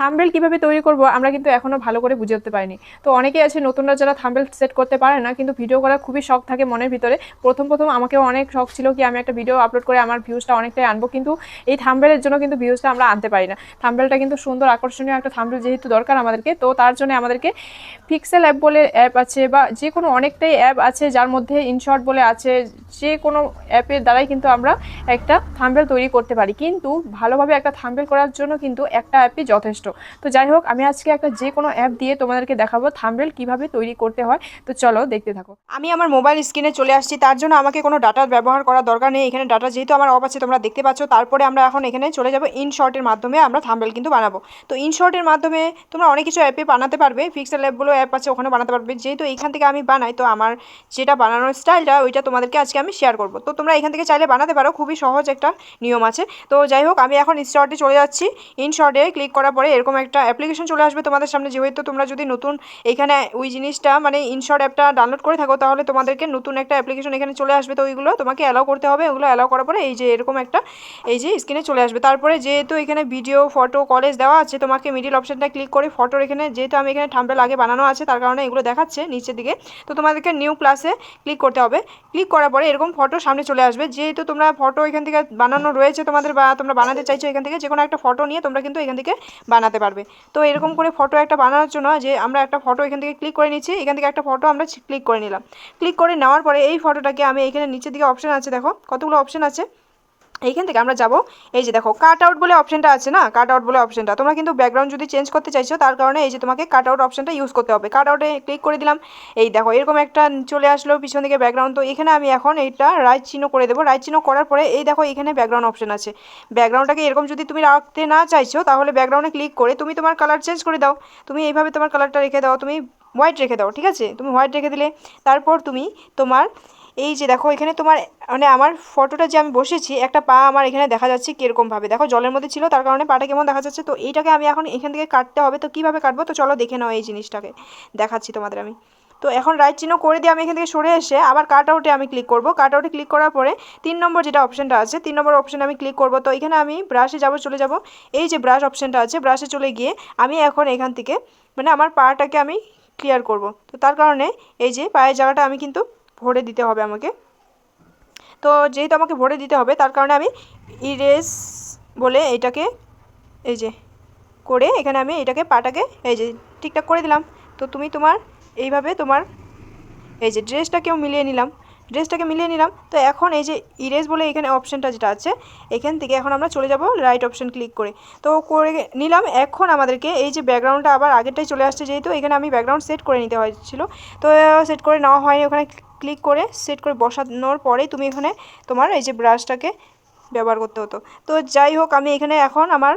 Thumbnail কীভাবে তৈরি করব, আমরা কিন্তু এখনও ভালো করে বুঝে উঠতে পারিনি। তো অনেকেই আছে নতুনরা যারা থাম্বেল সেট করতে পারে না, কিন্তু ভিডিও করার খুবই শখ থাকে মনের ভিতরে। প্রথম প্রথম আমাকেও অনেক শখ ছিল কি আমি একটা ভিডিও আপলোড করে আমার ভিউজটা অনেকটাই আনব, কিন্তু এই থাম্বেলের জন্য কিন্তু ভিউজটা আমরা আনতে পারি না। থাম্বেলটা কিন্তু সুন্দর আকর্ষণীয় একটা থাম্বেল যেহেতু দরকার আমাদেরকে, তো তার জন্য আমাদেরকে পিক্সেল অ্যাপ বলে অ্যাপ আছে বা যে কোনো অনেকটাই অ্যাপ আছে যার মধ্যে ইনশর্ট বলে আছে যে কোনো অ্যাপের দ্বারাই কিন্তু আমরা একটা থাম্বেল তৈরি করতে পারি। কিন্তু ভালোভাবে একটা থাম্বেল করার জন্য কিন্তু একটা অ্যাপই যথেষ্ট। তো যাই হোক, আমি আজকে একটা যে কোনো অ্যাপ দিয়ে তোমাদেরকে দেখাবো থাম্বেল কীভাবে তৈরি করতে হয়। তো চলো দেখতে থাকো। আমি আমার মোবাইল স্ক্রিনে চলে আসছি, তার জন্য আমাকে কোনো ডাটার ব্যবহার করার দরকার নেই। এখানে ডাটা যেহেতু আমার অফ আছে, তোমরা দেখতে পাচ্ছ। তারপরে আমরা এখন এখানে চলে যাব ইনশর্টের মাধ্যমে আমরা থাম্বেল কিন্তু বানাবো। তো ইনশর্টের মাধ্যমে তোমরা অনেক কিছু অ্যাপে বানাতে পারবে। ফিক্সেল অ্যাপগুলো অ্যাপ আছে ওখানে বানাতে পারবে। যেহেতু এখান থেকে আমি বানাই, তো আমার যেটা বানানোর স্টাইলটা ওইটা তোমাদেরকে আজকে আমি শেয়ার করব। তো তোমরা এখান থেকে চাইলে বানাতে পারো, খুবই সহজ একটা নিয়ম আছে। তো যাই হোক, আমি এখন ইনশর্টে চলে যাচ্ছি। ইনশর্টে ক্লিক করার পরে এরকম একটা অ্যাপ্লিকেশন চলে আসবে তোমাদের সামনে। যেহেতু তোমরা যদি নতুন এখানে ওই জিনিসটা মানে ইনশর্ট অ্যাপটা ডাউনলোড করে থাকো, তাহলে তোমাদেরকে নতুন একটা অ্যাপ্লিকেশন এখানে চলে আসবে। তো ওইগুলো তোমাকে অ্যালাউ করতে হবে। ওগুলো অ্যালাউ করার পরে এই যে এরকম একটা, এই যে স্ক্রিনে চলে আসবে। তারপরে যেহেতু এখানে ভিডিও ফটো কলেজ দেওয়া আছে, তোমাকে মিডিল অপশনটা ক্লিক করে ফটোর এখানে, যেহেতু আমি এখানে থাম্বেল আগে বানানো আছে, তার কারণে এগুলো দেখাচ্ছে নিচের দিকে। তো তোমাদেরকে নিউ ক্লাসে ক্লিক করতে হবে। ক্লিক করার পরে এরকম ফটো সামনে চলে আসবে। যেহেতু তোমরা ফটো এখান থেকে বানানো রয়েছে তোমাদের, বা তোমরা বানাতে চাইছো এখান থেকে যে কোনো একটা ফটো নিয়ে তোমরা কিন্তু এখান থেকে বানাতে পারবে। তো এরকম করে ফটো একটা বানানোর জন্য যে আমরা একটা ফটো এখান থেকে ক্লিক করে নিচ্ছি, এখান থেকে একটা ফটো আমরা ক্লিক করে নিলাম। ক্লিক করে নেওয়ার পরে এই ফটোটাকে আমি এখানে নিচের দিকে অপশান আছে, দেখো কতগুলো অপশান আছে। এইখান থেকে আমরা যাব। এই যে দেখো কাট আউট বলে অপশনটা আছে না? কাট আউট বলে অপশনটা তোমরা কিন্তু ব্যাকগ্রাউন্ড যদি চেঞ্জ করতে চাইছো, তার কারণে এই যে তোমাকে কাট আউট অপশনটা ইউজ করতে হবে। কাট আউটে ক্লিক করে দিলাম। এই দেখো, এরকম একটা চলে আসলো পিছন দিকে ব্যাকগ্রাউন্ড তো এখানে আমি এখন এইটা রাইট চিহ্ন করে দেবো। রাইট চিহ্ন করার পরে এই দেখো, এখানে ব্যাকগ্রাউন্ড অপশন আছে। ব্যাকগ্রাউন্ডটাকে এরকম যদি তুমি রাখতে না চাইছো, তাহলে ব্যাকগ্রাউন্ডে ক্লিক করে তুমি তোমার কালার চেঞ্জ করে দাও। তুমি এইভাবে তোমার কালারটা রেখে দাও। তুমি হোয়াইট রেখে দাও, ঠিক আছে? তুমি হোয়াইট রেখে দিলে। তারপর তুমি তোমার এই যে দেখো, এখানে তোমার মানে আমার ফটোটা যে আমি বসেছি, একটা পা আমার এখানে দেখা যাচ্ছে কীরকমভাবে দেখো, জলের মধ্যে ছিল, তার কারণে পাটা কেমন দেখা যাচ্ছে? তো এইটাকে আমি এখন এখান থেকে কাটতে হবে। তো কীভাবে কাটবো? তো চলো দেখে নাও এই জিনিসটাকে। দেখাচ্ছি তোমাদের আমি। তো এখন রাইট চিহ্ন করে দিয়ে আমি এখান থেকে সরে এসে আবার কাট আউটে আমি ক্লিক করব। কাট আউটে ক্লিক করার পরে তিন নম্বর যেটা অপশনটা আছে, তিন নম্বর অপশানে আমি ক্লিক করব। তো এখানে আমি ব্রাশে যাব, চলে যাব। এই যে ব্রাশ অপশানটা আছে ব্রাশে চলে গিয়ে আমি এখন এখান থেকে মানে আমার পাটাকে আমি ক্লিয়ার করব। তো তার কারণে এই যে পায়ের জায়গাটা আমি কিন্তু ভরে দিতে হবে আমাকে। তো যেহেতু আমাকে ভরে দিতে হবে, তার কারণে আমি ইরেস বলে এটাকে এই যে করে এখানে আমি এটাকে পাটাকে এই যে ঠিকঠাক করে দিলাম। তো তুমি তোমার এইভাবে তোমার এই যে ড্রেসটাকেও মিলিয়ে নিলাম। ড্রেসটাকে মিলিয়ে নিলাম। তো এখন এই যে ইরেজ বলে এখানে অপশানটা যেটা আছে, এখান থেকে এখন আমরা চলে যাব রাইট অপশান ক্লিক করে। তো করে নিলাম। এখন আমাদেরকে এই যে ব্যাকগ্রাউন্ডটা আবার আগেরটাই চলে আসছে যেহেতু এখানে আমি ব্যাকগ্রাউন্ড সেট করে নিতে হয়েছিল। তো সেট করে নেওয়া হয়নি। ওখানে ক্লিক করে সেট করে বসানোর পরেই তুমি এখানে তোমার এই যে ব্রাশটাকে ব্যবহার করতে হতো। তো যাই হোক, আমি এখানে এখন আমার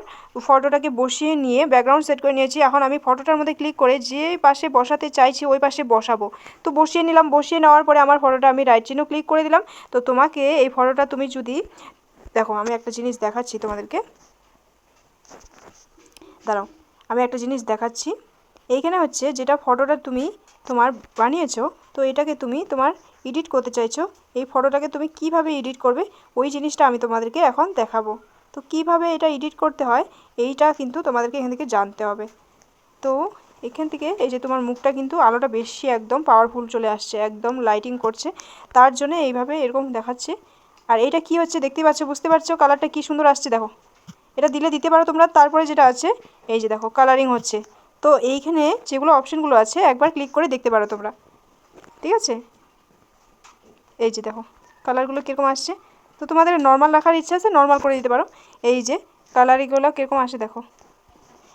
ফটোটাকে বসিয়ে নিয়ে ব্যাকগ্রাউন্ড সেট করে নিয়েছি। এখন আমি ফটোটার মধ্যে ক্লিক করে যে পাশে বসাতে চাইছি ওই পাশে বসাবো। তো বসিয়ে নিলাম, বসিয়ে নেওয়ার পরে আমার ফটোটা আমি রাইট চিহ্ন ক্লিক করে দিলাম। তো তোমাকে এই ফটোটা তুমি যদি, দেখো আমি একটা জিনিস দেখাচ্ছি তোমাদেরকে। দাঁড়াও, আমি একটা জিনিস দেখাচ্ছি। এইখানে হচ্ছে যেটা ফটোটা তুমি তোমার বানিয়েছো তো এটাকে তুমি তোমার এডিট করতে চাইছো, এই ফটোটাকে তুমি কীভাবে এডিট করবে, ওই জিনিসটা আমি তোমাদেরকে এখন দেখাবো। তো কীভাবে এটা এডিট করতে হয়, এইটা কিন্তু তোমাদেরকে এখান থেকে জানতে হবে। তো এখান থেকে এই যে তোমার মুখটা কিন্তু আলোটা বেশি একদম পাওয়ারফুল চলে আসছে, একদম লাইটিং করছে, তার জন্য এইভাবে এরকম দেখাচ্ছে। আর এটা কি হচ্ছে দেখতে পাচ্ছ, বুঝতে পারছ কালারটা কি সুন্দর আসছে, দেখো। এটা দিলে দিতে পারো তোমরা, তারপরে যেটা আছে, এই যে দেখো কালারিং হচ্ছে। তো এইখানে যেগুলো অপশানগুলো আছে, একবার ক্লিক করে দেখতে পারো তোমরা। ঠিক আছে? এই যে দেখো কালারগুলো কীরকম আসছে? তো তোমাদের নর্মাল রাখার ইচ্ছা আছে নর্মাল করে দিতে পারো। এই যে কালারিংগুলো কীরকম আসে দেখো।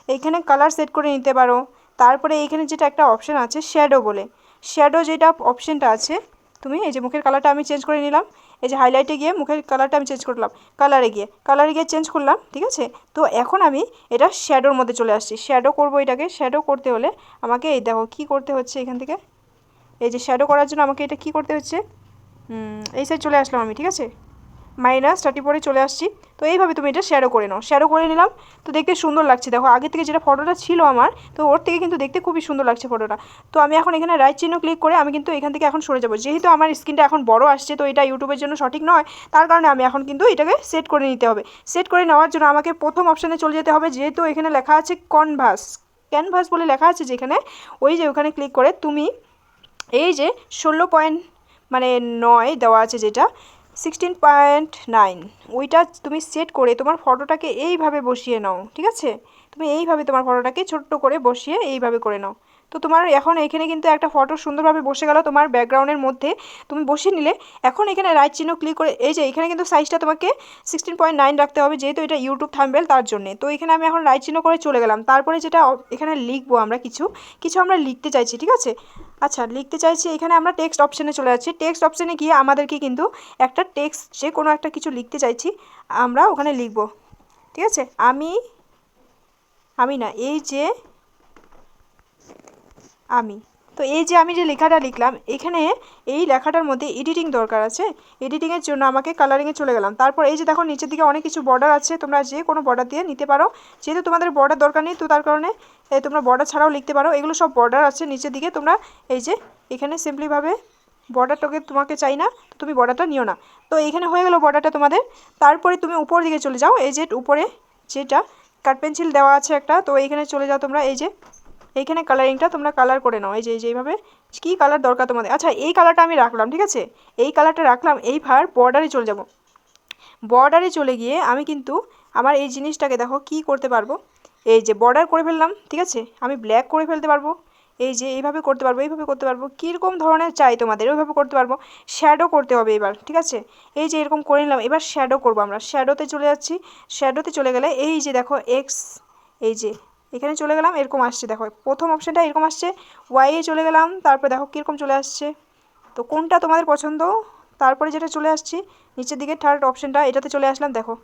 এইখানে কালার সেট করে নিতে পারো। তারপরে এইখানে যেটা একটা অপশান আছে শ্যাডো বলে। শ্যাডো যেটা অপশানটা আছে, তুমি এই যে মুখের কালারটা আমি চেঞ্জ করে নিলাম। এই যে হাইলাইটে গিয়ে মুখের কালারটা আমি চেঞ্জ করলাম। কালারে গিয়ে কালারে গিয়ে চেঞ্জ করলাম, ঠিক আছে? তো এখন আমি এটা শ্যাডোর মধ্যে চলে আসছি। শ্যাডো করব এটাকে। শ্যাডো করতে হলে আমাকে এই দেখো কী করতে হচ্ছে এখান থেকে? এই যে শ্যাডো করার জন্য আমাকে এটা কী করতে হচ্ছে? এই সাইড চলে আসলাম আমি, ঠিক আছে? মাইনাস থার্টি ফোরে চলে আসছি। তো এইভাবে তুমি এটা শ্যাডো করে নাও। শ্যাডো করে নিলাম, তো দেখতে সুন্দর লাগছে। দেখো, আগে থেকে যেটা ফটোটা ছিল আমার, তো ওর থেকে কিন্তু দেখতে খুবই সুন্দর লাগছে ফটোটা তো আমি এখন এখানে রাইট চিহ্ন ক্লিক করে আমি কিন্তু এখান থেকে এখন সরে যাব। যেহেতু আমার স্ক্রিনটা এখন বড় আসছে, তো এটা ইউটিউবের জন্য সঠিক নয়। তার কারণে আমি এখন কিন্তু এটাকে সেট করে নিতে হবে। সেট করে নেওয়ার জন্য আমাকে প্রথম অপশানে চলে যেতে হবে, যেহেতু এখানে লেখা আছে কনভাস ক্যানভাস বলে লেখা আছে যেখানে, ওই যে ওখানে ক্লিক করে তুমি এই যে ষোলো পয়েন্ট মানে নয় দেওয়া আছে যেটা সিক্সটিন পয়েন্ট নাইন ওইটা তুমি সেট করে তোমার ফটোটাকে এইভাবে বসিয়ে নাও, ঠিক আছে? তুমি এইভাবে তোমার ফটোটাকে ছোট্ট করে বসিয়ে এইভাবে করে নাও। তো তোমার এখন এখানে কিন্তু একটা ফটো সুন্দরভাবে বসে গেল তোমার ব্যাকগ্রাউন্ডের মধ্যে। তুমি বসিয়ে নিলে, এখন এখানে রাইট চিহ্ন ক্লিক করে, এই যে এখানে কিন্তু সাইজটা তোমাকে সিক্সটিন পয়েন্ট নাইন রাখতে হবে, যেহেতু এটা ইউটিউব থাম্বেল তার জন্যে। তো এখানে আমি এখন রাইট চিহ্ন করে চলে গেলাম। তারপরে যেটা এখানে লিখব আমরা কিছু কিছু আমরা লিখতে চাইছি, ঠিক আছে? আচ্ছা লিখতে চাইছি, এখানে আমরা টেক্সট অপশানে চলে যাচ্ছি। টেক্সট অপশানে গিয়ে আমাদেরকে কিন্তু একটা টেক্সট যে কোনো একটা কিছু লিখতে চাইছি, আমরা ওখানে লিখব। ঠিক আছে? আমি আমি না, এই যে আমি। তো এই যে আমি যে লেখাটা লিখলাম, এখানে এই লেখাটার মধ্যে এডিটিং দরকার আছে। এডিটিংয়ের জন্য আমাকে কালারিংয়ে চলে গেলাম। তারপর এই যে দেখো, নিচের দিকে অনেক কিছু বর্ডার আছে, তোমরা যে কোনো বর্ডার দিয়ে নিতে পারো। যেহেতু তোমাদের বর্ডার দরকার নেই, তো তার কারণে তোমরা বর্ডার ছাড়াও লিখতে পারো। এগুলো সব বর্ডার আছে নিচের দিকে, তোমরা এই যে এখানে সিম্পলিভাবে বর্ডারটাকে তোমাকে চাই না তুমি বর্ডারটা নিও না। তো এখানে হয়ে গেল বর্ডারটা তোমাদের। তারপরে তুমি উপর দিকে চলে যাও। এই যে উপরে যেটা কাঠ পেন্সিল দেওয়া আছে একটা, তো এইখানে চলে যাও তোমরা। এই যে এইখানে কালারিংটা তোমরা কালার করে নাও। এই যে এই যে এইভাবে। কী কালার দরকার তোমাদের? আচ্ছা এই কালারটা আমি রাখলাম, ঠিক আছে? এই কালারটা রাখলাম, এইবার বর্ডারে চলে যাব। বর্ডারে চলে গিয়ে আমি কিন্তু আমার এই জিনিসটাকে দেখো কি করতে পারব? এই যে বর্ডার করে ফেললাম, ঠিক আছে? আমি ব্ল্যাক করে ফেলতে পারব। এই যে এইভাবে করতে পারব, এইভাবে করতে পারব। কীরকম ধরনের চাই তোমাদের? ওইভাবে করতে পারব। শ্যাডো করতে হবে এবার, ঠিক আছে? এই যে এরকম করে নিলাম, এবার শ্যাডো করব আমরা। শ্যাডোতে চলে যাচ্ছি। শ্যাডোতে চলে গেলে এই যে দেখো এক্স এই যে এখানে চলে গেলাম, এরকম আসছে, দেখো। প্রথম অপশানটা এরকম আসছে ওয়াইয়ে চলে গেলাম, তারপর দেখো কীরকম চলে আসছে। তো কোনটা তোমাদের পছন্দ? তারপরে যেটা চলে আসছি, নিচের দিকে থার্ড অপশানটা এটাতে চলে আসলাম, দেখো।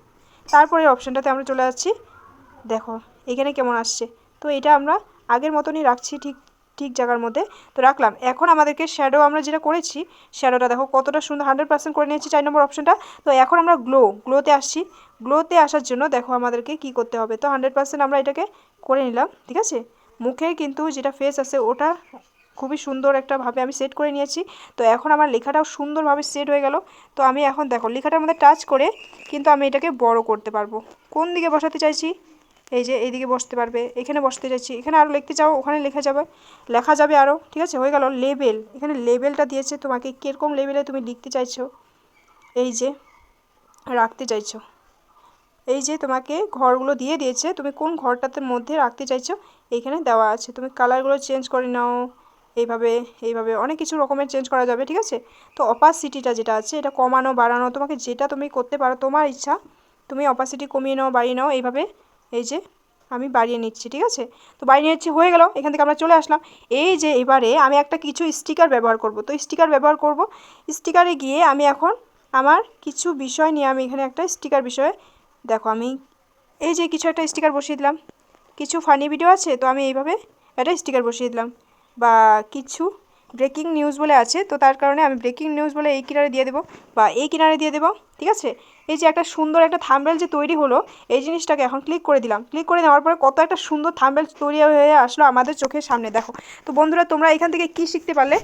তারপরে অপশানটাতে আমরা চলে আসছি, দেখো, এখানে কেমন আসছে। তো এটা আমরা আগের মতনই রাখছি, ঠিক ঠিক জায়গার মধ্যে। তো রাখলাম। এখন আমাদেরকে শ্যাডো আমরা যেটা করেছি শ্যাডোটা দেখো কতটা সুন্দর হান্ড্রেড পার্সেন্ট করে নিয়েছি, চার নম্বর অপশানটা তো এখন আমরা গ্লো গ্লোতে আসছি। গ্লোতে আসার জন্য দেখো আমাদেরকে কি করতে হবে। তো হান্ড্রেড পার্সেন্ট আমরা এটাকে করে নিলাম, ঠিক আছে? মুখে কিন্তু যেটা ফেস আছে ওটা খুবই সুন্দর একটা ভাবে আমি সেট করে নিয়েছি। তো এখন আমার লেখাটাও সুন্দরভাবে সেট হয়ে গেল। তো আমি এখন দেখো লেখাটার মধ্যে টাচ করে কিন্তু আমি এটাকে বড় করতে পারব। কোন দিকে বসাতে চাইছি? এই যে এইদিকে বসতে পারবে, এখানে বসতে চাইছি, এখানে আরও লিখতে চাও, ওখানে লেখা যাবে লেখা যাবে আরও ঠিক আছে? হয়ে গেল লেবেল এখানে লেবেলটা দিয়েছে তোমাকে, কীরকম লেভেলে তুমি লিখতে চাইছো? এই যে, রাখতে চাইছো। এই যে তোমাকে ঘরগুলো দিয়ে দিয়েছে, তুমি কোন ঘরটাতে মধ্যে রাখতে চাইছো? এইখানে দেওয়া আছে। তুমি কালারগুলো চেঞ্জ করে নাও। এইভাবে এইভাবে অনেক কিছু রকমের চেঞ্জ করা যাবে, ঠিক আছে? তো অপাসিটিটা যেটা আছে, এটা কমানো, বাড়ানো, তোমাকে যেটা তুমি করতে পারো, তোমার ইচ্ছা, তুমি অপাসিটি কমিয়ে নাও, বাড়িয়ে নাও, এইভাবে এই যে আমি বাড়িয়ে নিচ্ছি, ঠিক আছে? তো বাড়িয়ে নিচ্ছি, হয়ে গেল। এখান থেকে আমরা চলে আসলাম। এই যে এবারে আমি একটা কিছু স্টিকার ব্যবহার করব। তো স্টিকার ব্যবহার করব। স্টিকারে গিয়ে আমি এখন আমার কিছু বিষয় নিয়ে আমি এখানে একটা স্টিকার বিষয়ে দেখো আমি এই যে কিছু একটা স্টিকার বসিয়ে দিলাম। কিছু ফানি ভিডিও আছে, তো আমি এইভাবে একটা স্টিকার বসিয়ে দিলাম। বা কিছু ব্রেকিং নিউজ বলে আছে, তো তার কারণে আমি ব্রেকিং নিউজ বলে এই কিনারে দিয়ে দেবো, বা এই কিনারে দিয়ে দেবো, ঠিক আছে? এই যে একটা সুন্দর একটা থাম্বেল যে তৈরি হলো, এই জিনিসটাকে এখন ক্লিক করে দিলাম। ক্লিক করে দেওয়ার পরে কত একটা সুন্দর থাম্বেল তৈরি হয়ে আসলো আমাদের চোখের সামনে, দেখো। তো বন্ধুরা, তোমরা এখান থেকে কি শিখতে পারলে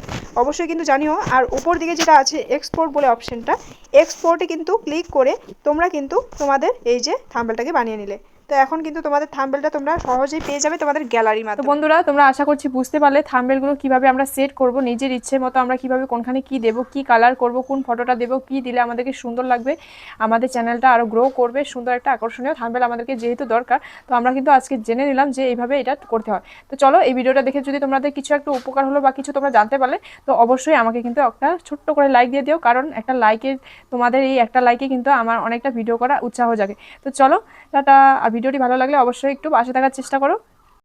অবশ্যই কিন্তু জানিও। আর উপর দিকে যেটা আছে এক্সপোর্ট বলে অপশনটা এক্সপোর্টে কিন্তু ক্লিক করে তোমরা কিন্তু তোমাদের এই যে থাম্বেলটাকে বানিয়ে নিলে। তো এখন কিন্তু তোমাদের থাম্বেলটা তোমরা সহজেই পেয়ে যাবে তোমাদের গ্যালারির তো মাধ্যমে। বন্ধুরা তোমরা আশা করছি বুঝতে পারলে থাম্বেলগুলো কীভাবে আমরা সেট করব নিজের ইচ্ছে মতো আমরা কীভাবে কোনখানে কি দেব কি কালার করব কোন ফটোটা দেব কি দিলে আমাদেরকে সুন্দর লাগবে আমাদের চ্যানেলটা আরও গ্রো করবে সুন্দর একটা আকর্ষণীয় থাম্বেল আমাদেরকে যেহেতু দরকার তো আমরা কিন্তু আজকে জেনে নিলাম যে এইভাবে এটা করতে হয়। তো চলো এই ভিডিওটা দেখে যদি তোমাদের কিছু একটা উপকার হলো বা কিছু তোমরা জানতে পারলে তো অবশ্যই আমাকে কিন্তু একটা ছোট্ট করে লাইক দিয়ে দিও কারণ একটা লাইকের তোমাদের এই একটা লাইকে কিন্তু আমার অনেকটা ভিডিও করা উৎসাহ জাগে। তো চলো টাটা ভিডিওটি ভালো লাগলে অবশ্যই একটু পাশে থাকার চেষ্টা করো।